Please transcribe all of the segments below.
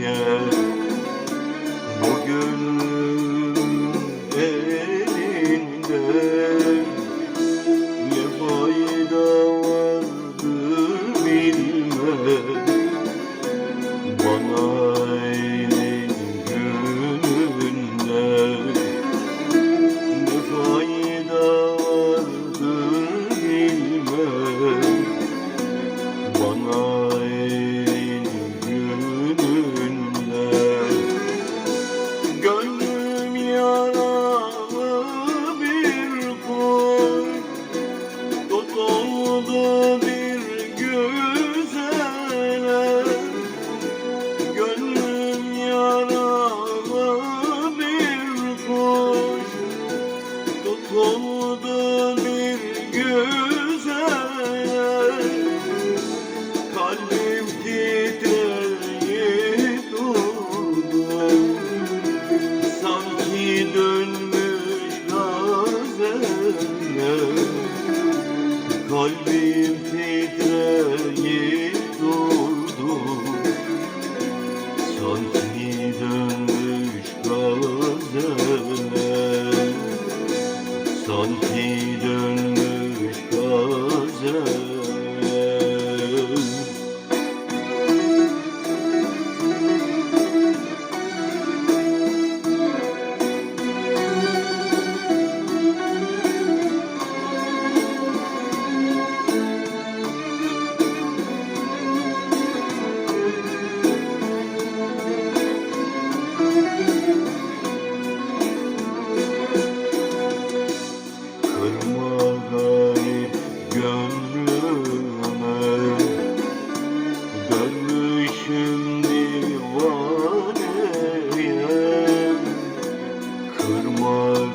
geçer Bu gönlümün elinde Ne fayda vardır bilmem. Bana elin gününden Ne fayda vardır bilmem. Bana Sanki dönmüş gazele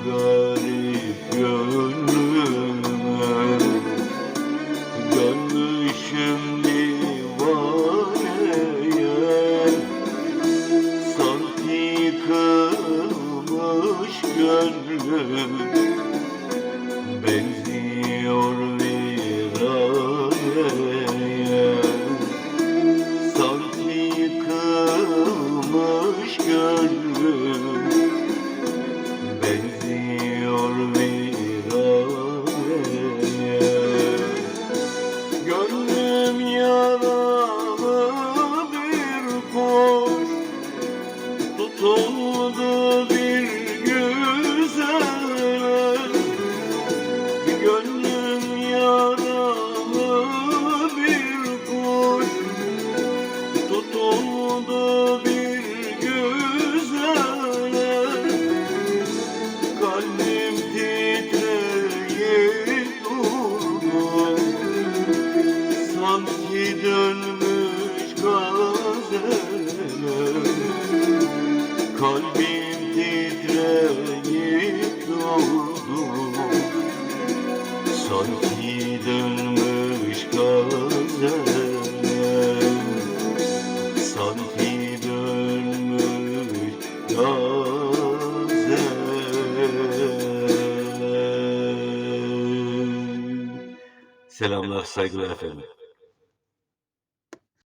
garip gönlüme. Dönmüşüm divaneye Sanki kırılmış gönlüm. Benziyor viraya Sanki yıkılmış gönlüm benziyor viraya Gönlüm yaralı bir kuş tutuldu bir güzel. Gönlüm yaralı bir kuş Tutuldu bir Kalbim titreyip durdu Sanki dönmüş gazele Sanki dönmüş gazele Selamlar, saygılar efendim.